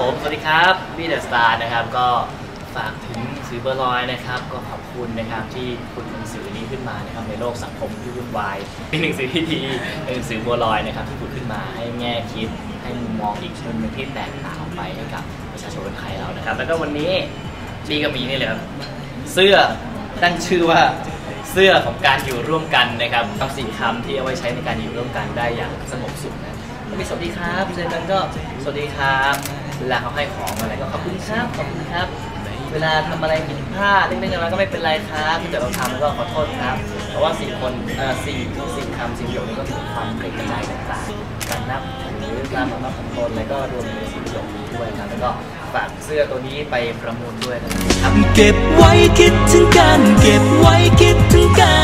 ผมสวัสดีครับบีเดอะสตาร์นะครับก็ฝากถึงหนังสือเบอร์ลอยนะครับ ก็ขอบคุณนะครับที่คุณหนังสือนี้ขึ้นมานะครับในโลกสังคมที่วุ่นวายเป็นหนังสือที่ดีเป็นหนังสือบัวลอยนะครับที่ผุดขึ้นมาให้แง่คิดให้มุมมองอีกมุมหนึงที่แตกต่างออกไปให้กับประชาชนคนไทยเรานะครับ แล้วก็วันนี้ดีก็มีนี่เลยครับเสื้อตั้งชื่อว่าเสื้อของการอยู่ร่วมกันนะครับคำสี่คำที่เอาไว้ใช้ในการอยู่ร่วมกันได้อย่างสงบสุขนะก็มีสวัสดีครับเจอกันก็สวัสดีครับ เวลาเขาให้ของอะไรก็ขอบคุณครับขอบคุณครับ เวลาทำอะไรผิดพลาดเล็กๆน้อยๆก็ไม่เป็นไรครับถ้าเกิดเราทำแล้วก็ขอโทษครับ เพราะว่าสี่คนเอ่อสี่สี่คำสี่ประโยคนี้ก็มีความเกรงกระจายต่างๆการนับถือการมานับของตนแล้วก็รวมในสี่ประโยคนี้ด้วยครับแล้วก็ฝากเสื้อตัวนี้ไปประมูลด้วยนะครับ เก็บไว้คิดถึงกัน เก็บไว้คิดถึงกัน